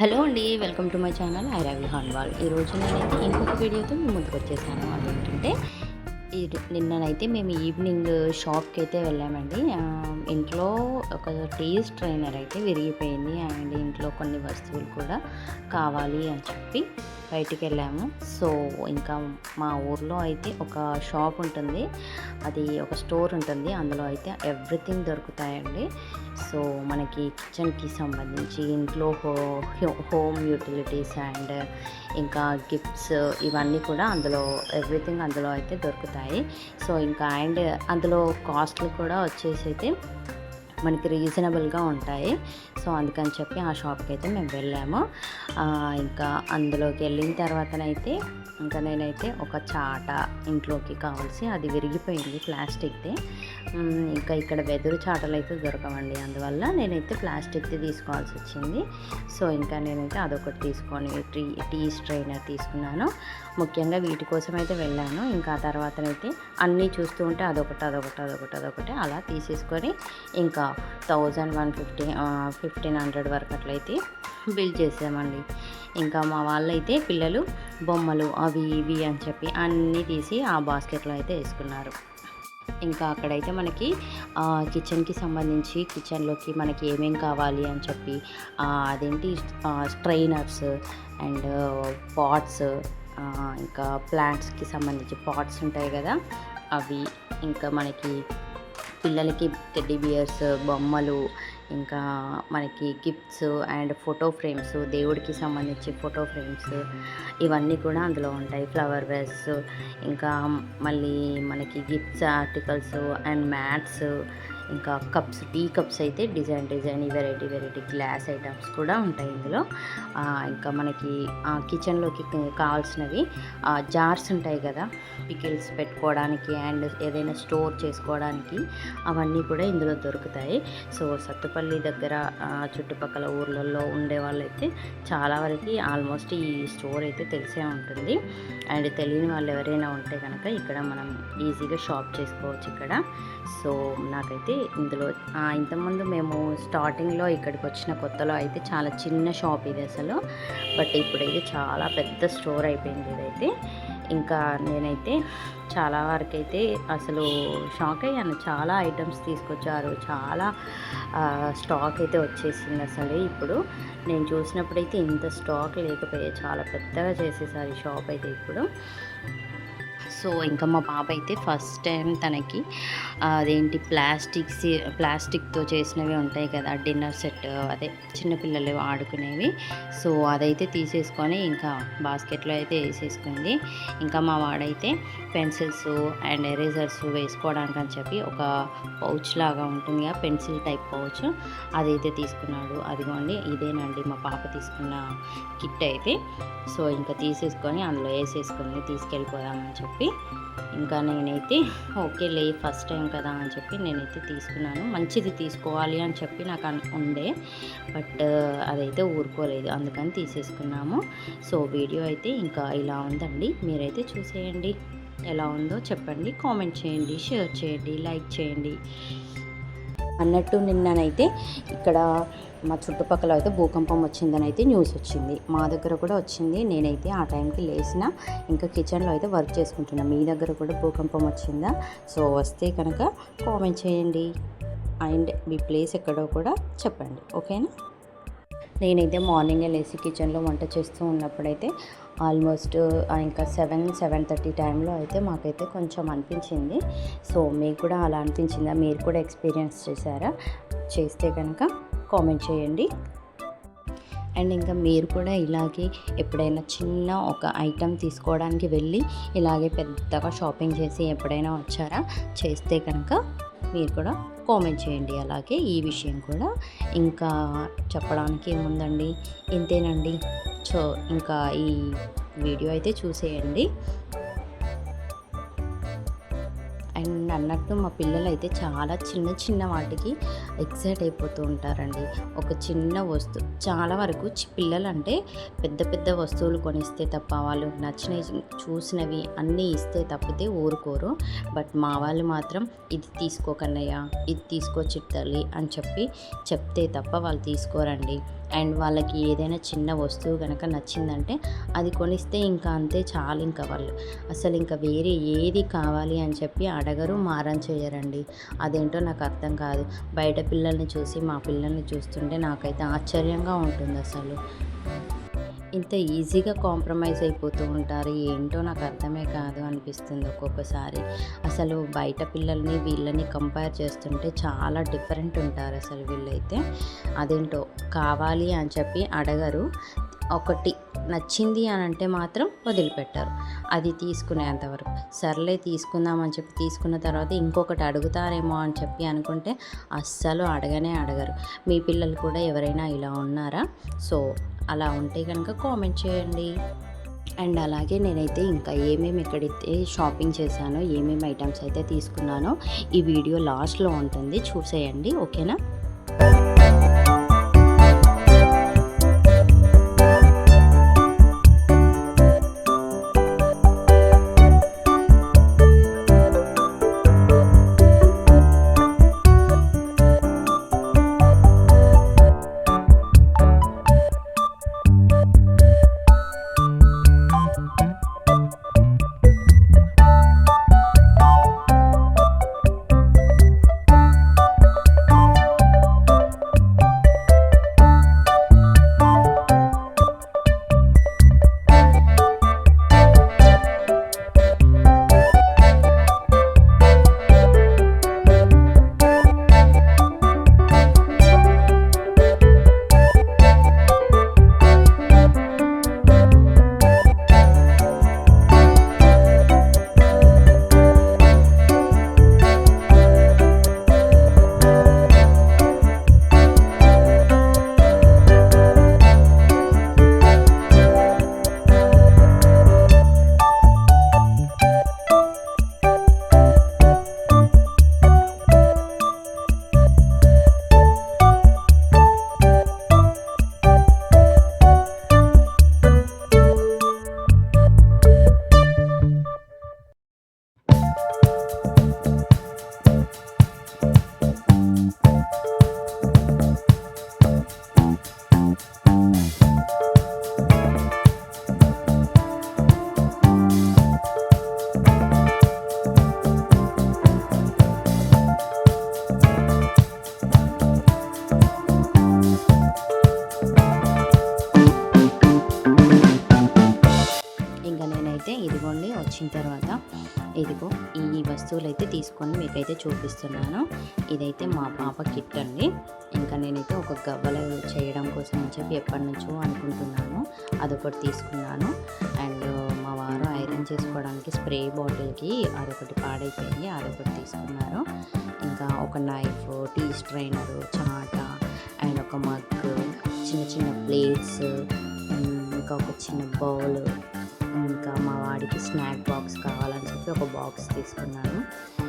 Hello అండి welcome to my channel. I Ravi Hanwal. ఈరోజు నేనైతే ఇంకొక వీడియోతో మేము ముందుకు వచ్చేసాను. అదేంటంటే ఈ నిన్ననైతే మేము ఈవినింగ్ షాప్కి అయితే వెళ్ళామండి ఇంట్లో ఒక టీ స్ట్రైనర్ అయితే విరిగిపోయింది. అండ్ ఇంట్లో కొన్ని వస్తువులు కూడా కావాలి అని చెప్పి బయటికి వెళ్ళాము. సో ఇంకా మా ఊర్లో అయితే ఒక షాప్ ఉంటుంది. అది ఒక స్టోర్ ఉంటుంది. అందులో అయితే ఎవ్రీథింగ్ దొరుకుతాయండి. సో మనకి కిచెన్కి సంబంధించి ఇంట్లో హో హోమ్ యూటిలిటీస్ అండ్ ఇంకా గిఫ్ట్స్ ఇవన్నీ కూడా అందులో ఎవ్రీథింగ్ అందులో అయితే దొరుకుతాయి. సో ఇంకా అండ్ అందులో కాస్ట్లు కూడా వచ్చేసి అయితే మనకి రీజనబుల్గా ఉంటాయి. సో అందుకని చెప్పి ఆ షాప్కి అయితే మేము వెళ్ళాము. ఇంకా అందులోకి వెళ్ళిన తర్వాతనైతే ఇంకా నేనైతే ఒక చాట ఇంట్లోకి కావాల్సి అది విరిగిపోయింది ప్లాస్టిక్ది. ఇంకా ఇక్కడ వెదురు చాటలు అయితే దొరకవండి. అందువల్ల నేనైతే ప్లాస్టిక్ది తీసుకోవాల్సి వచ్చింది. సో ఇంకా నేనైతే అదొకటి తీసుకొని టీ టీ స్ట్రైనర్ తీసుకున్నాను. ముఖ్యంగా వీటి కోసం అయితే వెళ్ళాను. ఇంకా తర్వాతనైతే అన్నీ చూస్తూ ఉంటే అదొకటి అదొకటి అదొకటి అదొకటి అలా తీసేసుకొని ఇంకా thousand one fifty fifteen hundred వరకు అట్లయితే బిల్ చేసామండి. ఇంకా మా వాళ్ళైతే పిల్లలు బొమ్మలు అవి ఇవి అని చెప్పి అన్నీ తీసి ఆ బాస్కెట్లో అయితే వేసుకున్నారు. ఇంకా అక్కడైతే మనకి కిచెన్కి సంబంధించి కిచెన్లోకి మనకి ఏమేం కావాలి అని చెప్పి అదేంటి స్ట్రైనర్స్ అండ్ పాట్స్ ఇంకా ప్లాంట్స్కి సంబంధించి పాట్స్ ఉంటాయి కదా అవి ఇంకా మనకి పిల్లలకి టెడ్డీ బియర్స్ బొమ్మలు ఇంకా మనకి గిఫ్ట్స్ అండ్ ఫోటో ఫ్రేమ్స్ దేవుడికి సంబంధించి ఫోటో ఫ్రేమ్స్ ఇవన్నీ కూడా అందులో ఉంటాయి. ఫ్లవర్ వేస్ ఇంకా మళ్ళీ మనకి గిఫ్ట్స్ ఆర్టికల్స్ అండ్ మ్యాట్స్ ఇంకా కప్స్ టీ కప్స్ అయితే design design variety variety glass items కూడా ఉంటాయి ఇందులో. ఇంకా మనకి కిచెన్లోకి కావాల్సినవి జార్స్ ఉంటాయి కదా పికిల్స్ పెట్టుకోవడానికి అండ్ ఏదైనా స్టోర్ చేసుకోవడానికి అవన్నీ కూడా ఇందులో దొరుకుతాయి. సో సత్తుపల్లి దగ్గర చుట్టుపక్కల ఊర్లలో ఉండే వాళ్ళైతే చాలా వరకు ఆల్మోస్ట్ ఈ స్టోర్ అయితే తెలిసే ఉంటుంది. అండ్ తెలియని వాళ్ళు ఎవరైనా ఉంటే కనుక ఇక్కడ మనం ఈజీగా షాప్ చేసుకోవచ్చు ఇక్కడ. సో నాకైతే ఇందులో ఇంతకుముందు మేము స్టార్టింగ్లో ఇక్కడికి వచ్చిన కొత్తలో అయితే చాలా చిన్న షాప్ ఇది అసలు. బట్ ఇప్పుడైతే చాలా పెద్ద స్టోర్ అయిపోయింది ఇదైతే. ఇంకా నేనైతే చాలా వరకు అయితే అసలు షాక్ అయ్యాను. చాలా ఐటమ్స్ తీసుకొచ్చారు. చాలా స్టాక్ అయితే వచ్చేసింది అసలు ఇప్పుడు. నేను చూసినప్పుడైతే ఇంత స్టాక్ లేకపోయే చాలా పెద్దగా చేసేసారు ఈ షాప్ అయితే ఇప్పుడు. సో ఇంకా మా పాప అయితే ఫస్ట్ టైం తనకి అదేంటి ప్లాస్టిక్స్ ప్లాస్టిక్తో చేసినవి ఉంటాయి కదా డిన్నర్ సెట్ అదే చిన్నపిల్లలు ఆడుకునేవి. సో అదైతే తీసేసుకొని ఇంకా బాస్కెట్లో అయితే వేసేసుకుంది. ఇంకా మా వాడైతే పెన్సిల్స్ అండ్ ఎరేజర్స్ వేసుకోవడానికి అని చెప్పి ఒక పౌచ్ లాగా ఉంటుంది ఆ పెన్సిల్ టైప్ పౌచ్ అదైతే తీసుకున్నాడు. అదిగోండి ఇదేనండి మా పాప తీసుకున్న కిట్ అయితే. సో ఇంకా తీసేసుకొని అందులో వేసేసుకుని తీసుకెళ్ళిపోదామని చెప్పి ఇంకా నేనైతే ఓకే లే ఫస్ట్ టైం కదా అని చెప్పి నేనైతే తీసుకున్నాను. మంచిది తీసుకోవాలి అని చెప్పి నాకు ఉండే. బట్ అదైతే ఊరుకోలేదు. అందుకని తీసేసుకున్నాము. సో వీడియో అయితే ఇంకా ఇలా ఉందండి. మీరైతే చూసేయండి. ఎలా ఉందో చెప్పండి. కామెంట్ చేయండి షేర్ చేయండి లైక్ చేయండి. అన్నట్టు నిన్ననైతే ఇక్కడ మా చుట్టుపక్కల అయితే భూకంపం వచ్చిందని అయితే న్యూస్ వచ్చింది. మా దగ్గర కూడా వచ్చింది. నేనైతే ఆ టైంకి లేచిన ఇంకా కిచెన్లో అయితే వర్క్ చేసుకుంటున్నా. మీ దగ్గర కూడా భూకంపం వచ్చిందా? సో వస్తే కనుక కామెంట్ చేయండి. అండ్ మీ ప్లేస్ ఎక్కడో కూడా చెప్పండి. ఓకేనా? నేనైతే మార్నింగే లేచి కిచెన్లో వంట చేస్తూ ఉన్నప్పుడైతే ఆల్మోస్ట్ ఇంకా సెవెన్ సెవెన్ థర్టీ టైంలో అయితే మాకైతే కొంచెం అనిపించింది. సో మీకు కూడా అలా అనిపించిందా? మీరు కూడా ఎక్స్పీరియన్స్ చేశారా? చేస్తే కనుక కామెంట్ చేయండి. అండ్ ఇంకా మీరు కూడా ఇలాగే ఎప్పుడైనా చిన్న ఒక ఐటెం తీసుకోవడానికి వెళ్ళి ఇలాగే పెద్దగా షాపింగ్ చేసి ఎప్పుడైనా వచ్చారా? చేస్తే కనుక మీరు కూడా కామెంట్ చేయండి. అలాగే ఈ విషయం కూడా ఇంకా చెప్పడానికి ఏముందండి ఇంతేనండి. సో ఇంకా ఈ వీడియో అయితే చూసేయండి. అన్నట్టు మా పిల్లలు అయితే చాలా చిన్న చిన్న వాటికి ఎక్సైట్ అయిపోతూ ఉంటారండి. ఒక చిన్న వస్తువు. చాలా వరకు చి- పిల్లలు అంటే పెద్ద పెద్ద వస్తువులు కొనిస్తే తప్ప వాళ్ళు నచ్చినవి చూసినవి అన్నీ ఇస్తే తప్పితే ఊరుకోరు. బట్ మా వాళ్ళు మాత్రం ఇది తీసుకోకన్నయ్య ఇది తీసుకో చిట్టలి అని చెప్పి చెప్తే తప్ప వాళ్ళు తీసుకోరండి. అండ్ వాళ్ళకి ఏదైనా చిన్న వస్తువు కనుక నచ్చిందంటే అది కొనిస్తే ఇంకా అంతే చాలు ఇంకా వాళ్ళు. అసలు ఇంకా వేరే ఏది కావాలి అని చెప్పి అడగరు మారం చేయరండి. అదేంటో నాకు అర్థం కాదు. బయట పిల్లల్ని చూసి మా పిల్లల్ని చూస్తుంటే నాకైతే ఆశ్చర్యంగా ఉంటుంది అసలు. ఇంత ఈజీగా కాంప్రమైజ్ అయిపోతూ ఉంటారు. ఏంటో నాకు అర్థమే కాదు అనిపిస్తుంది ఒక్కొక్కసారి. అసలు బయట పిల్లల్ని వీళ్ళని కంపేర్ చేస్తుంటే చాలా డిఫరెంట్ ఉంటారు అసలు వీళ్ళైతే. అదేంటో కావాలి అని చెప్పి అడగరు. ఒకటి నచ్చింది అని అంటే మాత్రం వదిలిపెట్టారు. అది తీసుకునేంతవరకు సర్లే తీసుకుందామని చెప్పి తీసుకున్న తర్వాత ఇంకొకటి అడుగుతారేమో అని చెప్పి అనుకుంటే అస్సలు అడగనే అడగరు. మీ పిల్లలు కూడా ఎవరైనా ఇలా ఉన్నారా? సో అలా ఉంటే కనుక కామెంట్ చేయండి. అండ్ అలాగే నేనైతే ఇంకా ఏమేమి ఎక్కడైతే షాపింగ్ చేశానో ఏమేమి ఐటమ్స్ అయితే తీసుకున్నానో ఈ వీడియో లాస్ట్లో ఉంటుంది. చూసేయండి. ఓకేనా? వచ్చిన తర్వాత ఇదిగో ఈ వస్తువులు అయితే తీసుకొని మీకైతే చూపిస్తున్నాను. ఇదైతే మా పాప కిట్ అండి. ఇంకా నేనైతే ఒక గవ్వలు చేయడం కోసం అని చెప్పి ఎప్పటి నుంచో అనుకుంటున్నాను. అదొకటి తీసుకున్నాను. అండ్ మా వారు ఐరన్ చేసుకోవడానికి స్ప్రే బాటిల్కి అదొకటి పాడైపోయింది. అదొకటి తీసుకున్నారు. ఇంకా ఒక నైఫ్ టీ స్ట్రైనరు చాట అండ్ ఒక మగ్ చిన్న చిన్న ప్లేట్స్ ఇంకా ఒక చిన్న బౌల్ ఇంకా మా వాడికి స్నాక్ బాక్స్ కావాలని చెప్పి ఒక బాక్స్ తీసుకున్నాను.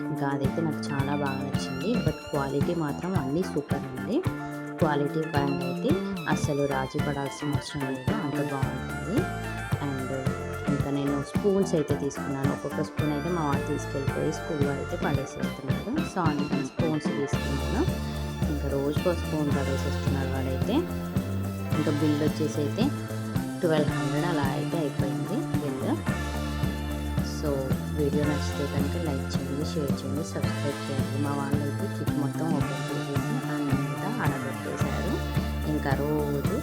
ఇంకా అదైతే నాకు చాలా బాగా నచ్చింది. బట్ క్వాలిటీ మాత్రం అన్నీ సూపర్ ఉంది క్వాలిటీ బ్రాండ్ అయితే అస్సలు రాజీ పడాల్సిన అవసరం లేదు. అంత బాగుంటుంది. అండ్ ఇంకా నేను స్పూన్స్ అయితే తీసుకున్నాను. ఒక్కొక్క స్పూన్ అయితే మా వాడు తీసుకెళ్ళిపోయి స్కూల్లో అయితే పడేసి వెళ్తున్నాడు సో అందుకని స్పూన్స్ తీసుకున్నాను ఇంకా రోజుకో స్పూన్ పడేసి వస్తున్నాడు వాడైతే. ఇంకా బిల్ వచ్చేసి అయితే ట్వెల్వ్ హండ్రెడ్ అలా అయితే అయిపోయింది. కదా? సో వీడియో నచ్చితే కనుక లైక్ చేయండి షేర్ చేయండి సబ్స్క్రైబ్ చేయండి. మా వాళ్ళు అయితే కిట్ మొత్తం ఓపెన్ చేసేసి అంతా ఆడబెట్టేశారు ఇంకా రోజు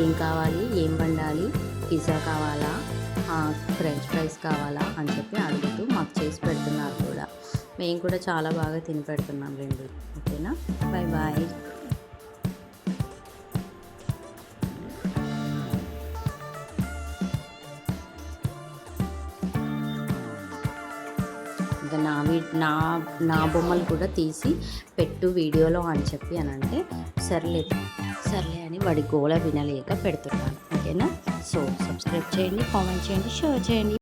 ఏం కావాలి ఏం వండాలి పిజ్జా కావాలా ఫ్రెంచ్ ఫ్రైస్ కావాలా అని చెప్పి అడుగుతూ మాకు చేసి పెడుతున్నారు కూడా. మేము కూడా చాలా బాగా తిని పెడుతున్నాం రెండు. ఓకేనా? బాయ్ బాయ్ నా వీ నా నా బొమ్మలు కూడా తీసి పెట్టు వీడియోలో అని చెప్పి అని అంటే సర్లే సర్లే అని వాడి గోల వినలేక పెడుతున్నాను. ఓకేనా? సో సబ్స్క్రైబ్ చేయండి కామెంట్ చేయండి షేర్ చేయండి.